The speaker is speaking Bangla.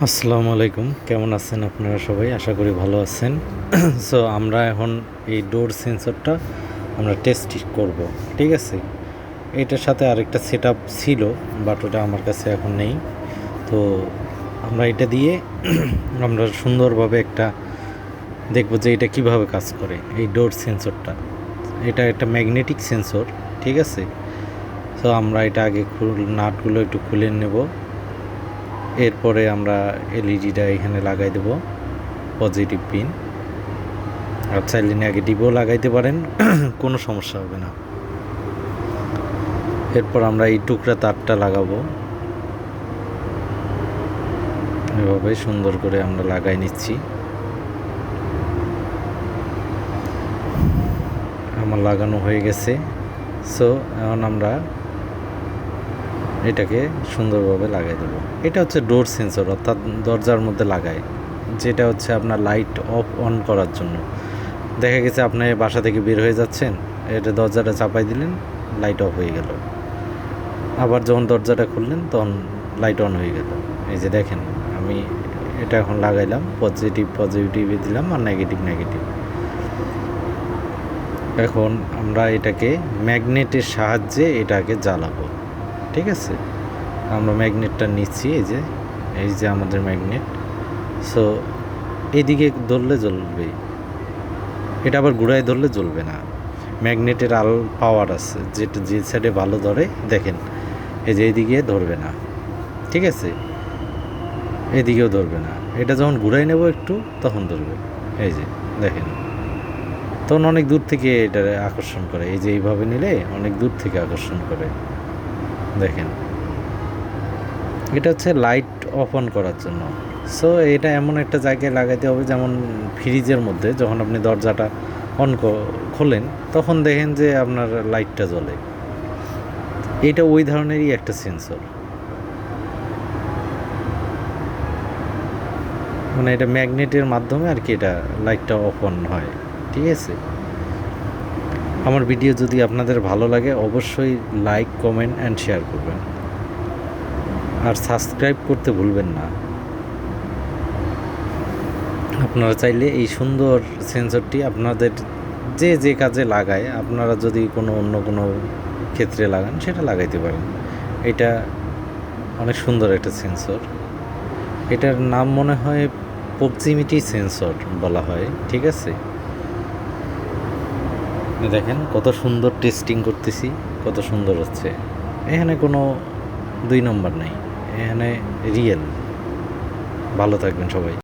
আসসালামু আলাইকুম। কেমন আছেন আপনারা সবাই? আশা করি ভালো আছেন। সো আমরা এখন এই ডোর সেন্সরটা আমরা টেস্ট করব, ঠিক আছে? এটার সাথে আরেকটা সেট ছিল বাট ওটা আমার কাছে এখন নেই। তো, আমরা এটা দিয়ে আমরা সুন্দরভাবে একটা দেখব যে এটা কীভাবে কাজ করে এই ডোর সেন্সরটা। এটা একটা ম্যাগনেটিক সেন্সর ঠিক আছে? তো আমরা এটা আগে নাটগুলো একটু খুলে নেব। এরপরে আমরা এলইডিটা এখানে লাগাই দেব পজিটিভ পিন আর চাইলে নেগেটিভও লাগাইতে পারেন, কোনো সমস্যা হবে না। এরপর আমরা এই টুকরা তারটা লাগাবো। এভাবে সুন্দর করে আমরা লাগাই নিচ্ছি। আমার লাগানো হয়ে গেছে। সো এখন আমরা এটাকে সুন্দরভাবে লাগাই দেবো। এটা হচ্ছে ডোর সেন্সর অর্থাৎ দরজার মধ্যে লাগায়, যেটা হচ্ছে আপনার লাইট অফ অন করার জন্য। দেখা গেছে আপনি বাসা থেকে বের হয়ে যাচ্ছেন, এটা দরজাটা চাপাই দিলেন লাইট অফ হয়ে গেল। আবার যখন দরজাটা খুললেন, তখন লাইট অন হয়ে গেল। এই যে দেখেন, আমি এটা এখন লাগাইলাম পজিটিভ পজিটিভে দিলাম আর নেগেটিভ নেগেটিভ এখন আমরা এটাকে ম্যাগনেটের সাহায্যে এটাকে জ্বালাবো। ঠিক আছে? আমরা ম্যাগনেটটা নিচ্ছি, এই যে এই যে আমাদের ম্যাগনেট। সো এদিকে ধরলে জ্বলবে। এটা আবার ঘুরায় ধরলে জ্বলবে না। ম্যাগনেটের আল পাওয়ার আছে, যেটা যে সাইডে ভালো ধরে, দেখেন, এই যে এইদিকে ধরবে না। ঠিক আছে? এদিকেও ধরবে না। এটা যখন ঘুরাই নেব একটু, তখন ধরবে। এই যে, দেখেন। তখন অনেক দূর থেকে এটা আকর্ষণ করে। এই যে এইভাবে নিলে অনেক দূর থেকে আকর্ষণ করে। দেখেন। এটা হচ্ছে লাইট অফ অন করার জন্য। সো এটা এমন একটা জায়গায় লাগাইতে হবে যেমন ফ্রিজের মধ্যে যখন আপনি দরজাটা অন খোলেন, তখন দেখেন যে আপনার লাইটটা জ্বলে। এটা ওই ধরনেরই একটা সেন্সর মানে এটা ম্যাগনেটের মাধ্যমে আর কি এটা লাইটটা অফ অন হয়। ঠিক আছে? আমার ভিডিও যদি আপনাদের ভালো লাগে, অবশ্যই লাইক, কমেন্ট অ্যান্ড শেয়ার করবেন। আর সাবস্ক্রাইব করতে ভুলবেন না। আপনারা চাইলে এই সুন্দর সেন্সরটি আপনাদের যে যে কাজে লাগায়, আপনারা যদি কোনো অন্য কোনো ক্ষেত্রে লাগান, সেটা লাগাইতে পারেন। এটা অনেক সুন্দর একটা সেন্সর এটার নাম মনে হয় প্রক্সিমিটি সেন্সর বলা হয়, ঠিক আছে? দেখেন, কত সুন্দর টেস্টিং করতেছি, কত সুন্দর হচ্ছে। এখানে কোনো দুই নম্বর নাই, এখানে রিয়েল ভালো থাকবেন সবাই।